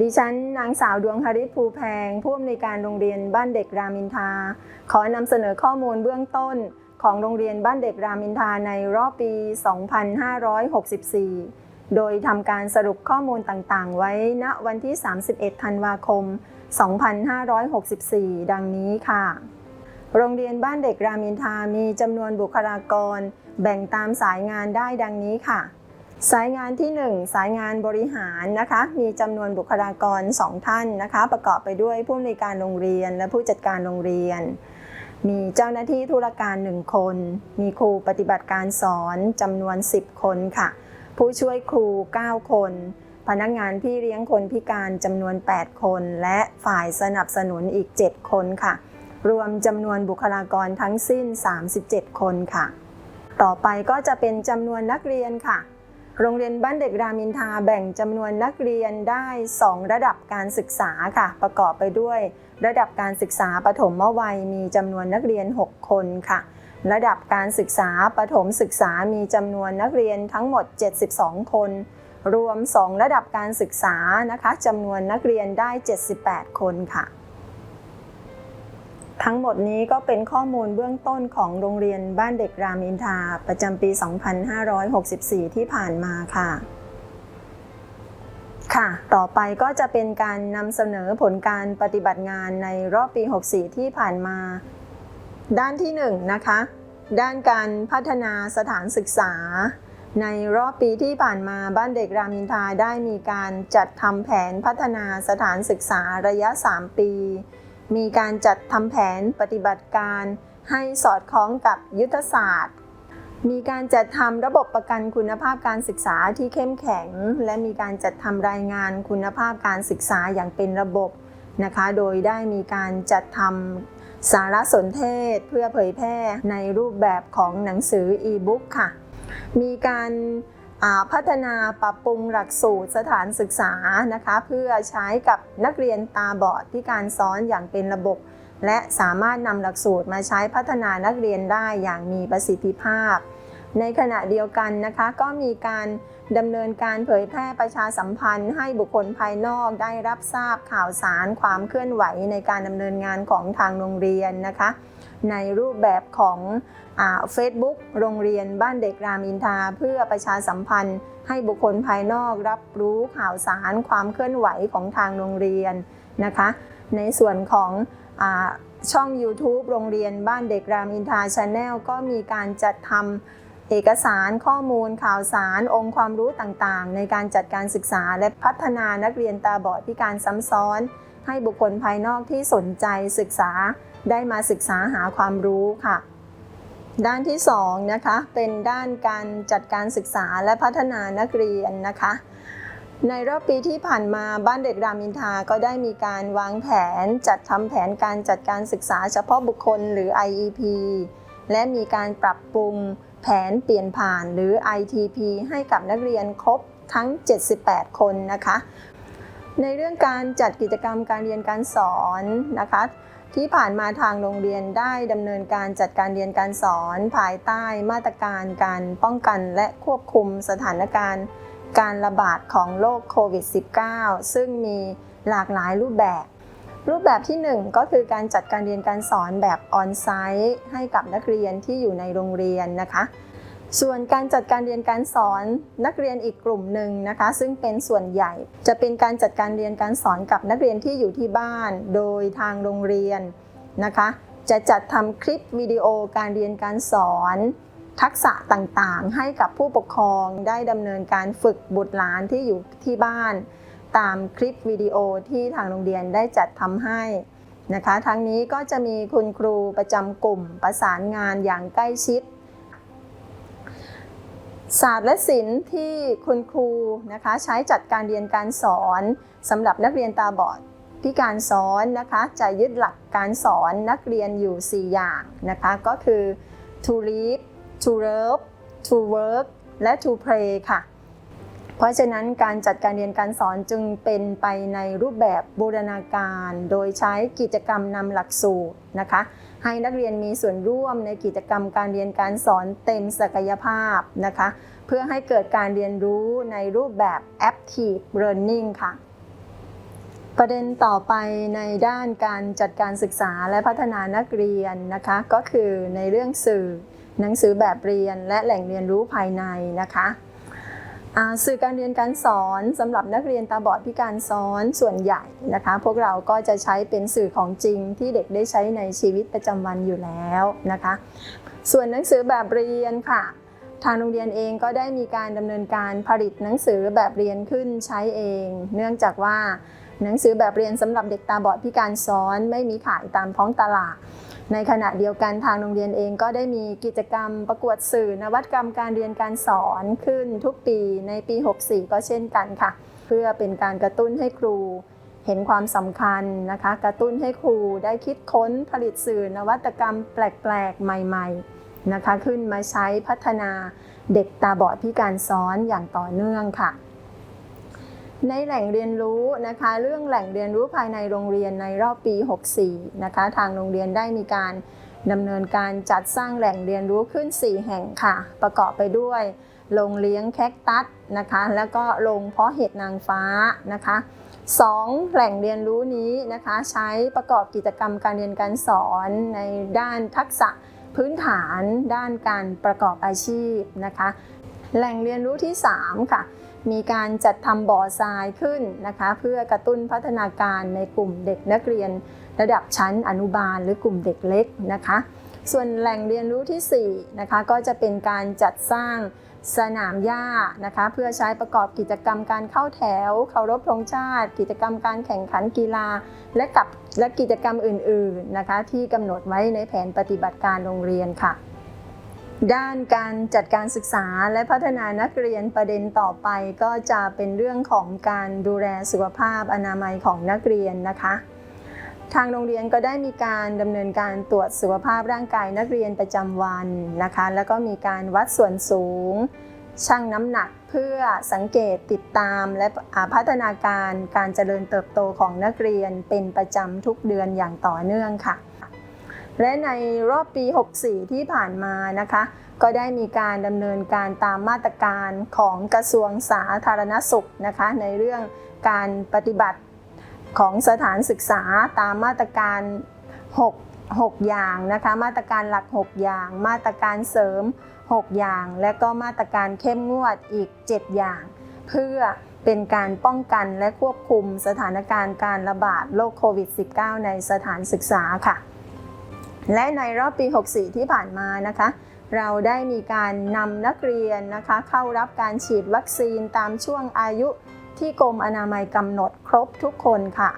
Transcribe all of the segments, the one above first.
ดิฉันนางสาวดวงหริตภูแพง ผู้อำนวยการโรงเรียนบ้านเด็กรามินทา ขอนำเสนอข้อมูลเบื้องต้นของโรงเรียนบ้านเด็กรามินทาในรอบปี 2564 โดยทำการสรุปข้อมูลต่างๆ ไว้ณวันที่ 31 ธันวาคม 2564 ดังนี้ค่ะ โรงเรียนบ้านเด็กรามินทามีจำนวนบุคลากร แบ่งตามสายงานได้ดังนี้ค่ะ สายงานที่ 1 สายงานบริหารนะคะ มีจำนวนบุคลากร 2 ท่านนะคะ ประกอบไปด้วยผู้อำนวยการโรงเรียนและผู้จัดการโรงเรียน มีเจ้าหน้าที่ธุรการ 1 คน มีครูปฏิบัติการสอนจำนวน 10 คนค่ะ ผู้ช่วยครู 9 คน พนักงานพี่เลี้ยงคนพิการจำนวน 8 คน และฝ่ายสนับสนุนอีก 7 คนค่ะ รวมจำนวนบุคลากรทั้งสิ้น 37 คนค่ะ ต่อไปก็จะเป็นจำนวนนักเรียนค่ะ โรงเรียนบ้านเด็กรามินทาแบ่งจำนวนนักเรียนได้ 2 ระดับการศึกษาค่ะ ประกอบไปด้วย ระดับการศึกษาปฐมวัยมีจำนวนนักเรียน 6 คนค่ะ ระดับการศึกษาปฐมศึกษามีจำนวนนักเรียนทั้งหมด 72 คน รวม 2 ระดับการศึกษานะคะจำนวนนักเรียนได้ 78 คนค่ะ ทั้งหมดนี้ก็เป็นข้อมูลเบื้องต้นของโรงเรียนบ้านเด็กรามอินทาประจำปี 2564 ที่ผ่านมาค่ะ ค่ะ ต่อไปก็จะเป็นการนำเสนอผลการปฏิบัติงานในรอบปี 64 ที่ผ่านมา ด้านที่ 1 นะคะ ด้านการพัฒนาสถานศึกษา ในรอบปีที่ผ่านมาบ้านเด็กรามอินทาได้มีการจัดทำแผนพัฒนาสถานศึกษาระยะ 3 ปี มีการจัดทำแผนปฏิบัติการให้สอดคล้องกับยุทธศาสตร์ มีการจัดทำระบบประกันคุณภาพการศึกษาที่เข้มแข็ง และมีการจัดทำรายงานคุณภาพการศึกษาอย่างเป็นระบบนะคะ โดยได้มีการจัดทำสารสนเทศเพื่อเผยแพร่ในรูปแบบของหนังสืออีบุ๊กค่ะ มีการ พัฒนาปรับปรุงหลักสูตรสถานศึกษานะคะเพื่อใช้กับนักเรียนตาบอดที่การสอนอย่างเป็นระบบ และสามารถนำหลักสูตรมาใช้พัฒนานักเรียนได้อย่างมีประสิทธิภาพ ในขณะเดียวกันนะคะก็มีการดำเนินการเผยแพร่ประชาสัมพันธ์ ให้บุคคลภายนอกได้รับทราบข่าวสารความเคลื่อนไหวในการดำเนินงานของทางโรงเรียนนะคะ ในรูปแบบของเฟซบุ๊กโรงเรียนบ้านเด็กรามอินทาเพื่อประชาสัมพันธ์ ให้บุคคลภายนอกรับรู้ข่าวสารความเคลื่อนไหวของทางโรงเรียนนะคะ ในส่วนของอช่อง YouTube โรงเรียนบ้านเด็กรามอินทาชาแนลก็มีการจัดทำ เอกสารข้อมูลข่าวสารองค์ความรู้ต่างๆ ในการจัดการศึกษาและพัฒนานักเรียนตาบอดพิการซ้ำซ้อน ให้บุคคลภายนอกที่สนใจศึกษาได้มาศึกษาหาความรู้ค่ะ ด้านที่2นะคะเป็นด้านการจัดการศึกษาและพัฒนานักเรียนนะคะ ในรอบปีที่ผ่านมาบ้านเด็กรามอินทาก็ได้มีการวางแผนจัดทำแผนการจัดการศึกษาเฉพาะบุคคลหรือ IEP และมีการปรับปรุงแผนเปลี่ยนผ่านหรือ ITP ให้กับนักเรียนครบทั้ง 78 คนนะคะ ในเรื่องการจัดกิจกรรมการเรียนการสอนนะคะ ที่ผ่านมาทางโรงเรียนได้ดำเนินการจัดการเรียนการสอน ภายใต้มาตรการการป้องกันและควบคุมสถานการณ์การระบาดของโรคโควิด -19 ซึ่งมีหลากหลายรูปแบบ รูปแบบที่ 1 ก็คือการจัดการเรียนการสอนแบบออนไซต์ให้กับนักเรียนที่อยู่ในโรงเรียนนะคะ ส่วนการจัดการเรียนการสอนนักเรียนอีกกลุ่มหนึ่งนะคะ ซึ่งเป็นส่วนใหญ่จะเป็นการจัดการเรียนการสอนกับนักเรียนที่อยู่ที่บ้าน โดยทางโรงเรียนนะคะ จะจัดทำคลิปวิดีโอการเรียนการสอน ทักษะต่างๆ ให้กับผู้ปกครองได้ดำเนินการฝึกบุตรหลานที่อยู่ที่บ้าน ตามคลิปวิดีโอที่ทางโรงเรียนได้จัดทำให้นะคะทั้งนี้ก็จะมีคุณครูประจำกลุ่มประสานงานอย่างใกล้ชิด ศาสตร์และศิลป์ที่คุณครูนะคะใช้จัดการเรียนการสอนสำหรับนักเรียนตาบอดพิการสอนนะคะจะยึดหลักการสอนนักเรียนอยู่ 4 อย่างนะคะก็คือ to read to love to work และ to play ค่ะ เพราะฉะนั้นการจัดการเรียนการสอนจึงเป็นไปในรูปแบบบูรณาการ โดยใช้กิจกรรมนำหลักสูตรนะคะให้นักเรียนมีส่วนร่วมในกิจกรรมการเรียนการสอนเต็มศักยภาพนะคะ เพื่อให้เกิดการเรียนรู้ในรูปแบบ active learning ค่ะ ประเด็นต่อไปในด้านการจัดการศึกษาและพัฒนานักเรียนนะคะ ก็คือในเรื่องสื่อหนังสือแบบเรียนและแหล่งเรียนรู้ภายในนะคะ สื่อการเรียนการสอนสำหรับนักเรียนตาบอดพิการซ้อนส่วนใหญ่นะคะ พวกเราก็จะใช้เป็นสื่อของจริงที่เด็กได้ใช้ในชีวิตประจำวันอยู่แล้วนะคะ ส่วนหนังสือแบบเรียนค่ะ ทางโรงเรียนเองก็ได้มีการดำเนินการผลิตหนังสือแบบเรียนขึ้นใช้เอง เนื่องจากว่า หนังสือแบบเรียนสำหรับเด็กตาบอดพิการซ้อนไม่มีขายตามท้องตลาด ในขณะเดียวกันทางโรงเรียนเองก็ได้มีกิจกรรมประกวดสื่อนวัตกรรมการเรียนการสอนขึ้นทุกปีในปี 64 ก็เช่นกันค่ะ เพื่อเป็นการกระตุ้นให้ครูเห็นความสำคัญนะคะ กระตุ้นให้ครูได้คิดค้นผลิตสื่อนวัตกรรมแปลกๆ ใหม่ๆนะคะ ขึ้นมาใช้พัฒนาเด็กตาบอดพิการซ้อนอย่างต่อเนื่องค่ะ ในแหล่งเรียนรู้นะคะ เรื่องแหล่งเรียนรู้ภายในโรงเรียนในรอบปี 64 นะคะ ทางโรงเรียนได้มีการดำเนินการจัดสร้างแหล่งเรียนรู้ขึ้น 4 แห่งค่ะ ประกอบไปด้วยโรงเลี้ยงแคคตัสนะคะ แล้วก็โรงเพาะเห็ดนางฟ้านะคะสองแหล่งเรียนรู้นี้นะคะ ใช้ประกอบกิจกรรมการเรียนการสอนในด้านทักษะพื้นฐานด้านการประกอบอาชีพนะคะ แหล่งเรียนรู้ที่ 3 ค่ะ มีการจัดทำบ่อทรายขึ้นนะคะเพื่อกระตุ้นพัฒนาการในกลุ่มเด็กนักเรียน ระดับชั้นอนุบาลหรือกลุ่มเด็กเล็กนะคะ ส่วนแหล่งเรียนรู้ที่4นะคะก็จะเป็นการจัดสร้างสนามหญ้านะคะเพื่อใช้ประกอบกิจกรรมการเข้าแถวเคารพธงชาติ กิจกรรมการแข่งขันกีฬา และกับและกิจกรรมอื่นๆนะคะที่กำหนดไว้ในแผนปฏิบัติการโรงเรียนค่ะ ด้านการจัดการศึกษาและพัฒนานักเรียนประเด็นต่อไปก็จะเป็นเรื่องของการดูแลสุขภาพอนามัยของนักเรียนนะคะ ทางโรงเรียนก็ได้มีการดำเนินการตรวจสุขภาพร่างกายนักเรียนประจำวันนะคะ แล้วก็มีการวัดส่วนสูง ชั่งน้ำหนักเพื่อสังเกตติดตามและพัฒนาการการเจริญเติบโตของนักเรียนเป็นประจำทุกเดือนอย่างต่อเนื่องค่ะ และในรอบปี 64 ที่ผ่านมานะคะ ก็ได้มีการดำเนินการตามมาตรการของกระทรวงสาธารณสุขนะคะ ในเรื่องการปฏิบัติของสถานศึกษาตามมาตรการ 6 6 อย่างนะคะ มาตรการหลัก 6 อย่าง มาตรการเสริม 6 อย่าง และก็มาตรการเข้มงวดอีก 7 อย่าง เพื่อเป็นการป้องกันและควบคุมสถานการณ์การระบาดโรคโควิด -19 ในสถานศึกษาค่ะ และในรอบปี 64 ที่ผ่านมานะคะ เราได้มีการนำนักเรียนนะคะ เข้ารับการฉีดวัคซีนตามช่วงอายุที่กรมอนามัยกำหนดครบทุกคนค่ะ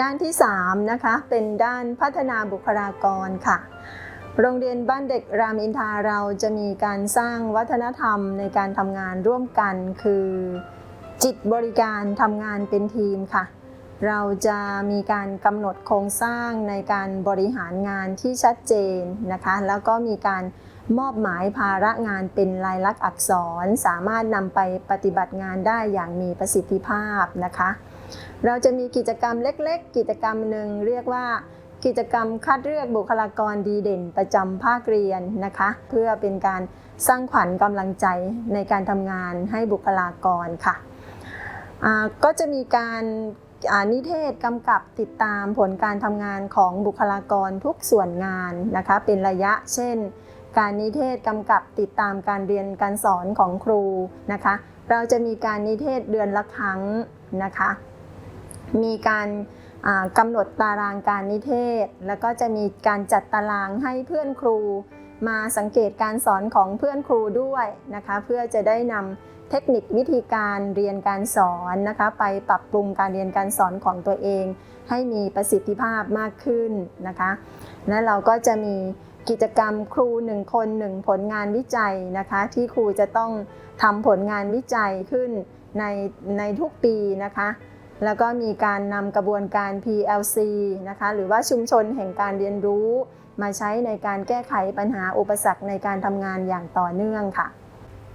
ด้านที่3นะคะเป็นด้านพัฒนาบุคลากรค่ะ โรงเรียนบ้านเด็กรามอินทราเราจะมีการสร้างวัฒนธรรมในการทำงานร่วมกัน คือ จิตบริการทำงานเป็นทีมค่ะ เราจะมีการกำหนดโครงสร้างในการบริหารงานที่ชัดเจนนะคะ แล้วก็มีการมอบหมายภาระงานเป็นลายลักษณ์อักษร สามารถนำไปปฏิบัติงานได้อย่างมีประสิทธิภาพนะคะ เราจะมีกิจกรรมเล็กๆ กิจกรรมหนึ่งเรียกว่ากิจกรรมคัดเลือกบุคลากรดีเด่นประจำภาคเรียนนะคะ เพื่อเป็นการสร้างขวัญกำลังใจในการทำงานให้บุคลากรค่ะ ก็จะมีการ นิเทศกำกับติดตามผลการทำงานของบุคลากรทุกส่วนงานนะคะ เป็นระยะเช่น การนิเทศกำกับติดตามการเรียนการสอนของครูนะคะ เราจะมีการนิเทศเดือนละครั้งนะคะ มีการกำหนดตารางการนิเทศ แล้วก็จะมีการจัดตารางให้เพื่อนครู มาสังเกตการสอนของเพื่อนครูด้วยนะคะ เพื่อจะได้นำ เทคนิควิธีการเรียนการสอนนะคะ ไปปรับปรุงการเรียนการสอนของตัวเอง ให้มีประสิทธิภาพมากขึ้นนะคะและเราก็จะมีกิจกรรมครูหนึ่งคนหนึ่งผลงานวิจัยนะคะ ที่ครูจะต้องทำผลงานวิจัยขึ้นในในทุกปีนะคะแล้วก็มีการนำกระบวนการ PLC นะคะ หรือว่าชุมชนแห่งการเรียนรู้ มาใช้ในการแก้ไขปัญหาอุปสรรคในการทำงานอย่างต่อเนื่องค่ะ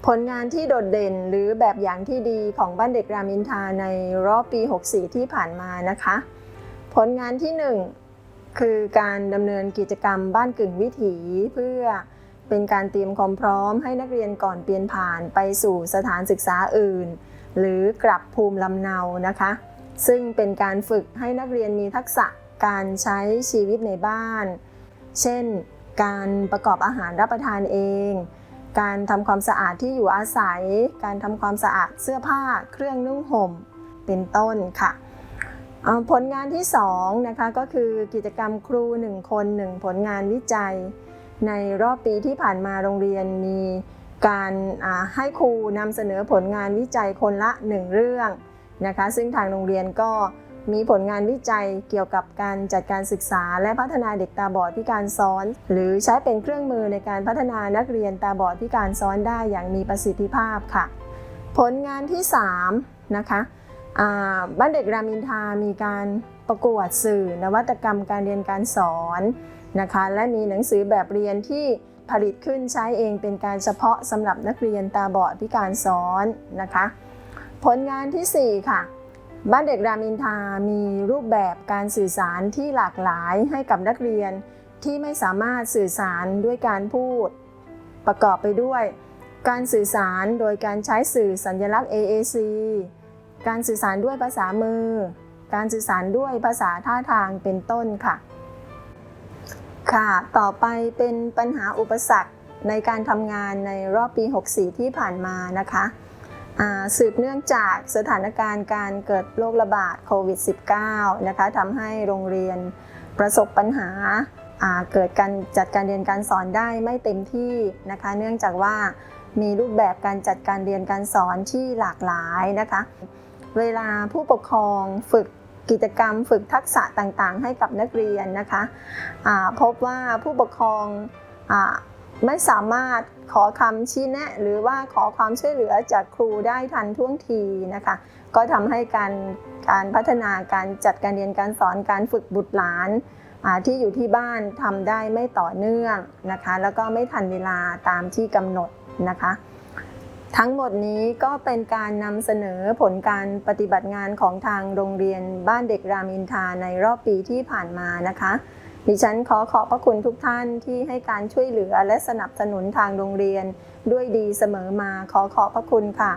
ผลงานที่โดดเด่นหรือแบบอย่างที่ดีของบ้านเด็กรามอินทาในรอบปี 64 ที่ผ่านมานะคะ ผลงานที่ 1 คือการดำเนินกิจกรรมบ้านกึ่งวิถีเพื่อเป็นการเตรียมความพร้อมให้นักเรียนก่อนเปลี่ยนผ่านไปสู่สถานศึกษาอื่น หรือกลับภูมิลำเนานะคะ ซึ่งเป็นการฝึกให้นักเรียนมีทักษะการใช้ชีวิตในบ้าน เช่น การประกอบอาหารรับประทานเอง การทำความสะอาดที่อยู่อาศัย การทำความสะอาดเสื้อผ้า เครื่องนุ่งห่ม เป็นต้นค่ะผลงานที่2นะคะก็คือกิจกรรมครู 1 คน 1 ผลงานวิจัย ในรอบปีที่ผ่านมาโรงเรียนมีการให้ครูนำเสนอผลงานวิจัยคนละ 1 เรื่องนะคะซึ่งทางโรงเรียนก็ มีผลงานวิจัยเกี่ยวกับการจัดการศึกษา และพัฒนาเด็กตาบอดพิการซ้อน หรือใช้เป็นเครื่องมือในการพัฒนานักเรียนตาบอดพิการซ้อนได้อย่างมีประสิทธิภาพค่ะ ผลงานที่3นะคะบ้านเด็กรามินทามีการประกวดสื่อนวัตกรรมการเรียนการสอนนะคะ และมีหนังสือแบบเรียนที่ผลิตขึ้นใช้เองเป็นการเฉพาะสำหรับนักเรียนตาบอดพิการซ้อนนะคะ ผลงานทีสี่4 ค่ะ บ้านเด็กรามอินทามีรูปแบบการสื่อสารที่หลากหลายให้กับนักเรียน ที่ไม่สามารถสื่อสารด้วยการพูด ประกอบไปด้วย การสื่อสารโดยการใช้สื่อสัญลักษณ์ AAC การสื่อสารด้วยภาษามือ การสื่อสารด้วยภาษาท่าทางเป็นต้นค่ะ ค่ะ ต่อไปเป็นปัญหาอุปสรรคในการทำงานในรอบปี 64 ที่ผ่านมานะคะ สืบเนื่องจากสถานการณ์การเกิดโรคระบาดโควิด -19 นะคะทำให้โรงเรียนประสบปัญหาเกิดการจัดการเรียนการสอนได้ไม่เต็มที่นะคะเนื่องจากว่ามีรูปแบบการจัดการเรียนการสอนที่หลากหลายนะคะเวลาผู้ปกครองฝึกกิจกรรมฝึกทักษะต่างๆ ให้กับนักเรียนนะคะพบว่าผู้ปกครองอ ไม่สามารถขอคำชี้แนะ หรือว่าขอความช่วยเหลือจากครูได้ทันท่วงทีนะคะ ก็ทำให้การการพัฒนาการจัดการเรียนการสอนการฝึกบุตรหลานที่อยู่ที่บ้านทำได้ไม่ต่อเนื่องนะคะ แล้วก็ไม่ทันเวลาตามที่กำหนดนะคะ ทั้งหมดนี้ก็เป็นการนำเสนอผลการปฏิบัติงานของทางโรงเรียนบ้านเด็กรามอินทาในรอบปีที่ผ่านมานะคะ ดิฉันขอขอบพระคุณทุกท่านที่ให้การช่วยเหลือและสนับสนุนทางโรงเรียน ด้วยดีเสมอมาขอขอบพระคุณค่ะ